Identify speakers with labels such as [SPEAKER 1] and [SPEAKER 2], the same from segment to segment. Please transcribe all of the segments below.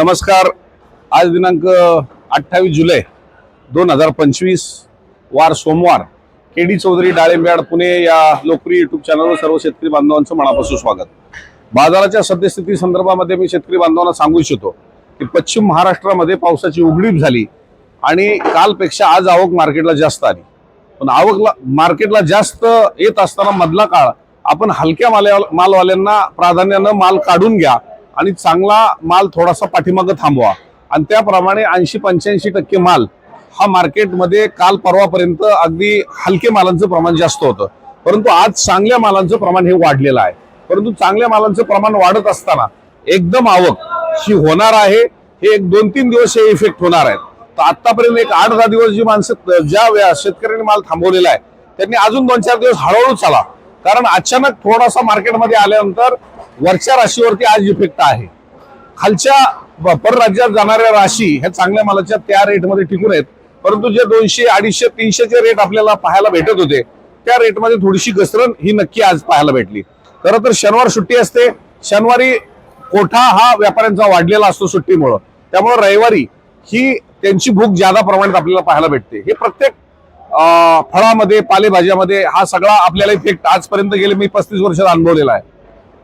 [SPEAKER 1] नमस्कार. आज दिनांक अठ्ठावीस जुलै दोन हजार पंचवीस वार सोमवार. के डी चौधरी डाळिंब्याड पुणे या लोकप्रिय युट्यूब चॅनलवर सर्व शेतकरी बांधवांचं मनापासून स्वागत. बाजाराच्या सद्यस्थिती संदर्भामध्ये मी शेतकरी बांधवांना सांगू इच्छितो की पश्चिम महाराष्ट्रामध्ये पावसाची उघडीप झाली आणि कालपेक्षा आज आवक मार्केटला जास्त आली. पण आवकला मार्केटला जास्त येत असताना मधला काळ आपण हलक्या माल्या मालवाल्यांना प्राधान्यानं माल काढून घ्या आणि चांगला माल थोडासा पाठीमागं थांबवा. आणि त्याप्रमाणे ऐंशी पंच्याऐंशी टक्के माल हा मार्केटमध्ये काल परवापर्यंत अगदी हलके मालांचं प्रमाण जास्त होतं. परंतु आज चांगल्या मालांचं प्रमाण हे वाढलेलं आहे. परंतु चांगल्या मालांचं प्रमाण वाढत असताना एकदम आवक ही होणार आहे. हे एक दोन तीन दिवस हे इफेक्ट होणार आहेत. तर आतापर्यंत एक आठ दहा दिवस जी माणसं ज्या शेतकऱ्यांनी माल थांबवलेला आहे त्यांनी अजून दोन चार दिवस हळूहळू चाला. कारण अचानक थोडासा मार्केटमध्ये आल्यानंतर वरच्या राशीवरती आज इफेक्ट आहे. खालच्या परराज्यात जाणाऱ्या राशी ह्या चांगल्या मालाच्या त्या रेटमध्ये टिकून आहेत. परंतु जे दोनशे अडीचशे तीनशेचे रेट आपल्याला पाहायला भेटत होते त्या रेटमध्ये थोडीशी घसरण ही नक्की आज पाहायला भेटली. खरं तर शनिवार सुट्टी असते. शनिवारी कोठा हा व्यापाऱ्यांचा वाढलेला असतो सुट्टीमुळं. त्यामुळे रविवारी ही त्यांची भूक ज्यादा प्रमाणात आपल्याला पाहायला भेटते. हे प्रत्येक फळामध्ये पालेभाज्यामध्ये हा सगळा आपल्याला इफेक्ट आजपर्यंत गेले मी पस्तीस वर्षात अनुभवलेला आहे.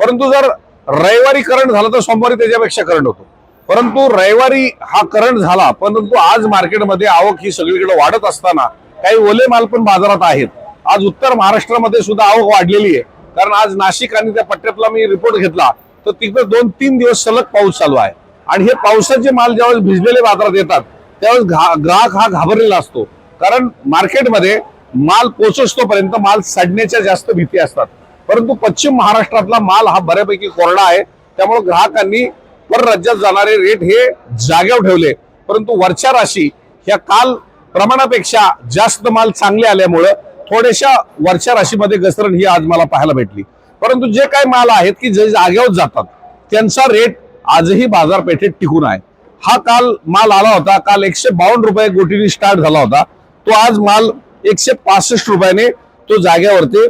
[SPEAKER 1] परंतु जर रविवारी करंट झाला तर सोमवारी त्याच्यापेक्षा करंट होतो. परंतु रविवारी हा करंट झाला परंतु आज मार्केटमध्ये आवक ही सगळीकडे वाढत असताना काही ओले माल पण बाजारात आहेत. आज उत्तर महाराष्ट्रामध्ये सुद्धा आवक वाढलेली आहे. कारण आज नाशिक आणि त्या पट्ट्यातला मी रिपोर्ट घेतला तर तिकडे दोन तीन दिवस सलग पाऊस चालू आहे. आणि हे पावसाचे माल ज्यावेळेस भिजलेले बाजारात येतात त्यावेळेस घा- ग्राहक हा घाबरलेला असतो. कारण मार्केटमध्ये माल पोचतोपर्यंत माल सडण्याच्या जास्त भीती असतात. परंतु पश्चिम महाराष्ट्रातला माल हा बऱ्यापैकी कोरडा आहे. त्यामुळे ग्राहकांनी परराज्यात जाणारे रेट हे जागेवर ठेवले. परंतु वरच्या राशी ह्या काल प्रमाणापेक्षा जास्त माल चांगले आल्यामुळं थोड्याशा वरच्या राशीमध्ये घसरण ही आज मला पाहायला भेटली. परंतु जे काही माल आहेत की जे जागेवर जातात त्यांचा रेट आजही बाजारपेठेत टिकून आहे. हा काल माल आला होता. काल एकशे बावन्न रुपये गोटीने स्टार्ट झाला होता. तो आज माल एकशे पासष्ट रुपयाने तो जाग्यावरती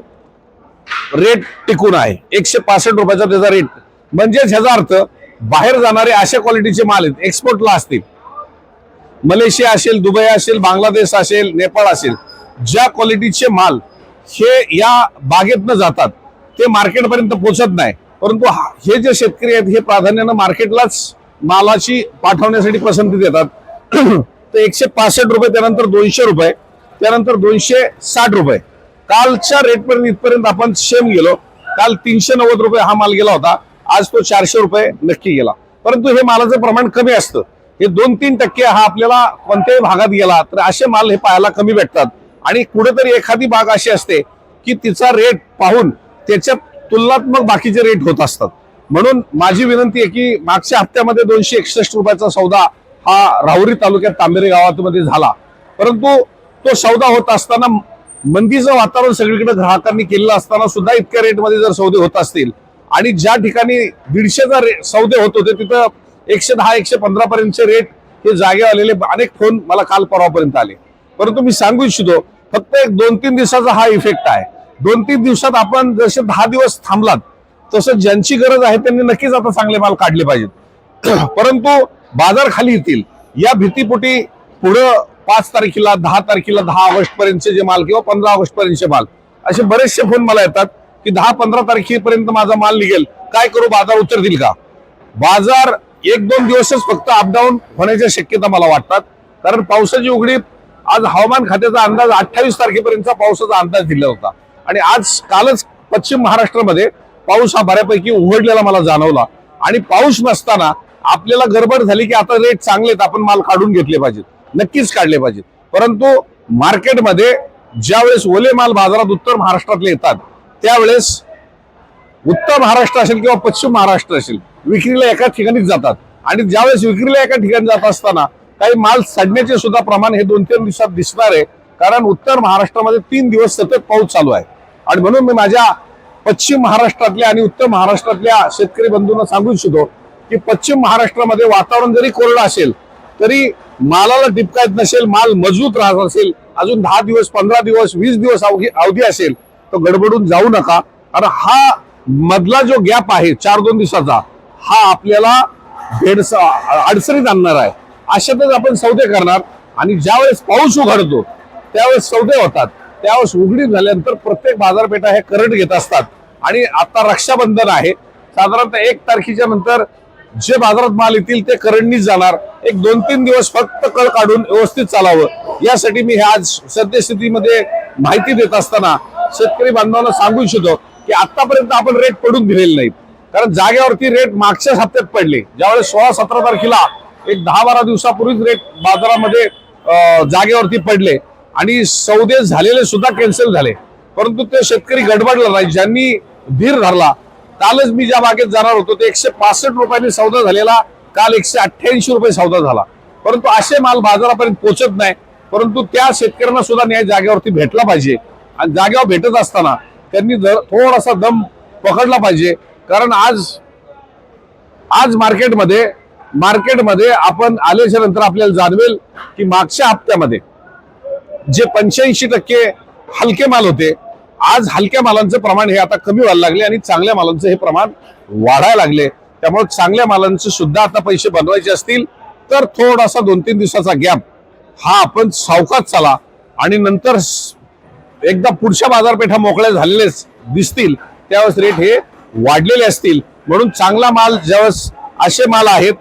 [SPEAKER 1] रेट टिकून आहे. एकशे पासष्ट रुपयाचा त्याचा रेट म्हणजेच ह्याचा अर्थ बाहेर जाणारे अशा क्वालिटीचे माल आहेत. एक्सपोर्टला असतील. मलेशिया असेल दुबई असेल बांगलादेश असेल नेपाळ असेल ज्या क्वालिटीचे माल हे या बागेतनं जातात ते मार्केटपर्यंत पोहोचत नाही. परंतु हा- हे जे शेतकरी आहेत हे प्राधान्यानं मार्केटलाच मालाची पाठवण्यासाठी पसंती देतात. तर एकशे पासष्ट रुपये त्यानंतर दोनशे रुपये त्यानंतर दोनशे साठ रुपये. कालच्या रेटपर्यंत इथपर्यंत आपण सेम गेलो. काल तीनशे नव्वद रुपये हा माल गेला होता. आज तो चारशे रुपये नक्की गेला. परंतु हे मालाचं प्रमाण कमी असतं. हे दोन तीन टक्के हा आपल्याला कोणत्याही भागात गेला तर असे माल हे पाहायला कमी भेटतात. आणि कुठेतरी एखादी बाग अशी असते की तिचा रेट पाहून त्याच्यात तुलनात्मक बाकीचे रेट होत असतात. म्हणून माझी विनंती आहे की मागच्या हप्त्यामध्ये दोनशे एकसष्ट रुपयाचा सौदा हा राहुरी तालुक्यात तांबेरे गावामध्ये झाला. परंतु तो सौदा होत असताना मंदीचं वातावरण सगळीकडे ग्राहकांनी केलेलं असताना सुद्धा इतक्या रेटमध्ये जर सौदे होत असतील आणि ज्या ठिकाणी दीडशेचा रे सौदे होत होते तिथं एकशे दहा एकशे पंधरा पर्यंतचे रेट हे जागे आलेले अनेक फोन मला काल परवापर्यंत आले. परंतु मी सांगू इच्छितो फक्त एक दोन तीन दिवसाचा हा इफेक्ट आहे. दोन तीन दिवसात आपण जसे दहा दिवस थांबलात तसं ज्यांची गरज आहे त्यांनी नक्कीच आता चांगले माल काढले पाहिजेत. परंतु बाजार खाली येतील. या भीतीपोटी पुढं पाच तारखेला दहा तारखेला दहा ऑगस्ट पर्यंतचे जे माल किंवा पंधरा ऑगस्ट पर्यंतचे माल असे बरेचसे फोन मला येतात की दहा पंधरा तारखेपर्यंत माझा माल निघेल. काय करू बाजार उतरतील का? बाजार एक दोन दिवसच फक्त अपडाऊन होण्याच्या शक्यता मला वाटतात. कारण पावसाची उघडी आज हवामान खात्याचा अंदाज अठ्ठावीस तारखेपर्यंतचा पावसाचा अंदाज दिला होता. आणि आज कालच पश्चिम महाराष्ट्रामध्ये पाऊस हा बऱ्यापैकी उघडलेला मला जाणवला. आणि पाऊस नसताना आपल्याला गडबड झाली की आता रेट चांगले आहेत आपण माल काढून घेतले पाहिजेत. नक्कीच काढले पाहिजेत. परंतु मार्केटमध्ये ज्यावेळेस ओले माल बाजारात उत्तर महाराष्ट्रातले येतात त्यावेळेस उत्तर महाराष्ट्र असेल किंवा पश्चिम महाराष्ट्र असेल विक्रीला एका ठिकाणीच जातात. आणि ज्यावेळेस विक्रीला एका ठिकाणी जात असताना काही माल सडण्याचे सुद्धा प्रमाण हे दोन तीन दिवसात दिसणार आहे. कारण उत्तर महाराष्ट्रामध्ये तीन दिवस सतत पाऊस चालू आहे. आणि म्हणून मी माझ्या पश्चिम महाराष्ट्रातल्या आणि उत्तर महाराष्ट्रातल्या शेतकरी बंधूंना सांगू इच्छितो की पश्चिम महाराष्ट्रामध्ये वातावरण जरी कोरडं असेल तरी मालाला टिपकायत नसेल माल मजबूत राहत असेल अजून दहा दिवस पंधरा दिवस वीस दिवस अवघी अवधी असेल तर गडबडून जाऊ नका. कारण हा मधला जो गॅप आहे चार दोन दिवसाचा हा आपल्याला भेडसा अडचणीत आणणार आहे. अशातच आपण सौदे करणार आणि ज्यावेळेस पाऊस उघडतो त्यावेळेस सौदे होतात. त्यावेळेस उघडी झाल्यानंतर प्रत्येक बाजारपेठा हे करंट घेत असतात. आणि आता रक्षाबंधन आहे. साधारणतः एक तारखेच्या नंतर जे बाजारात माल येतील ते करंडीच जाणार. एक दोन तीन दिवस फक्त कळ काढून व्यवस्थित चालावं. यासाठी मी आज सद्यस्थितीमध्ये माहिती देत असताना शेतकरी बांधवांना सांगू इच्छितो की आतापर्यंत आपण रेट पडून दिलेले नाहीत. कारण जागेवरती रेट मागच्याच हप्त्यात पडले. ज्यावेळेस सोळा सतरा तारखेला एक दहा बारा दिवसापूर्वीच रेट बाजारामध्ये जागेवरती पडले. आणि सौदे झालेले सुद्धा कॅन्सल झाले. परंतु ते शेतकरी गडबडला नाही. ज्यांनी धीर धरला कालच मी ज्या बागेत जाणार होतो ते एकशे पासष्ट रुपयांनी सौदा झालेला काल एकशे अठ्ठ्याऐंशी रुपये सौदा झाला. परंतु असे माल बाजारापर्यंत पोहोचत नाही परंतु त्या शेतकऱ्यांना सुद्धा न्याय जागेवरती भेटला पाहिजे. आणि जागेवर भेटत असताना त्यांनी जर थोडासा दम पकडला पाहिजे. कारण आज आज मार्केटमध्ये मार्केटमध्ये आपण आल्याच्यानंतर आपल्याला जाणवेल की मागच्या हप्त्यामध्ये जे पंच्याऐंशी टक्के हलके माल होते आज हलक्या मालांचं प्रमाण हे आता कमी व्हायला लागले आणि चांगल्या मालांचं हे प्रमाण वाढायला लागले. त्यामुळे चांगल्या मालांचे सुद्धा आता पैसे बनवायचे असतील तर थोडासा दोन तीन दिवसाचा गॅप हा आपण सावकाच चाला आणि नंतर एकदा पुढच्या बाजारपेठा मोकळ्या झालेलेच दिसतील त्यावेळेस रेट हे वाढलेले असतील. म्हणून चांगला माल ज्यावेळेस असे माल आहेत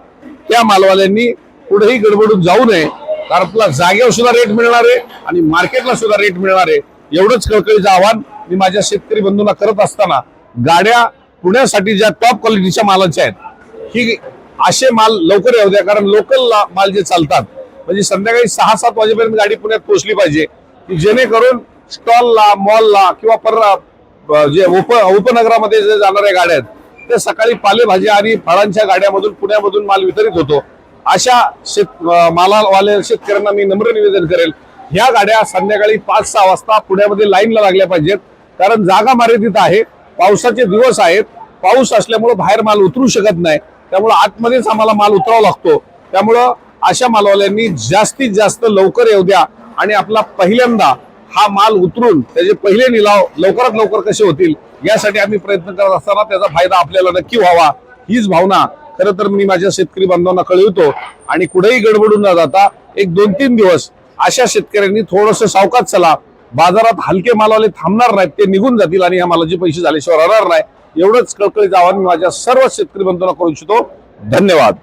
[SPEAKER 1] त्या मालवाल्यांनी पुढेही गडबडून जाऊ नये. कारण आपला जागेवर सुद्धा रेट मिळणार आहे आणि मार्केटला सुद्धा रेट मिळणार आहे. एवढंच कळकळीचं आव्हान मी माझ्या शेतकरी बंधूंना करत असताना गाड्या पुण्यासाठी ज्या टॉप क्वालिटीच्या मालाच्या आहेत ही असे माल लवकर येऊ द्या. कारण लोकल माल जे चालतात म्हणजे संध्याकाळी सहा सात वाजेपर्यंत गाडी पुण्यात पोहोचली पाहिजे की जेणेकरून स्टॉलला मॉलला किंवा पर जे उप उपनगरामध्ये जे जाणाऱ्या गाड्या आहेत ते सकाळी पालेभाज्या आणि फळांच्या गाड्यामधून पुण्यामधून माल वितरित होतो. अशा शेत मालावाल्या शेतकऱ्यांना मी नम्र निवेदन करेल ह्या गाड्या संध्याकाळी पाच सहा वाजता पुण्यामध्ये लाईनला लागल्या पाहिजेत. कारण जागा मर्यादित आहे पावसाचे दिवस आहेत पाऊस असल्यामुळे बाहेर माल उतरू शकत नाही त्यामुळं आतमध्येच आम्हाला माल उतरावा लागतो. त्यामुळं अशा मालवाल्यांनी जास्तीत जास्त लवकर येऊ द्या आणि आपला पहिल्यांदा हा माल उतरून त्याचे पहिले निलाव लवकरात लवकर कसे होतील यासाठी आम्ही प्रयत्न करत असताना त्याचा फायदा आपल्याला नक्की व्हावा हीच भावना खरं तर मी माझ्या शेतकरी बांधवांना कळवतो. आणि कुठेही गडबडून न जाता एक दोन तीन दिवस अशा शेतकऱ्यांनी थोडस सावकाश चला बाजारात हलके मालवाले थांबणार नाहीत ते निघून जातील आणि या मालाचे पैसे झाल्याशिवाय राहणार नाही. एवढंच कळकळीचं आव्हान मी माझ्या सर्व शेतकरी बंधूंना करू इच्छितो. धन्यवाद.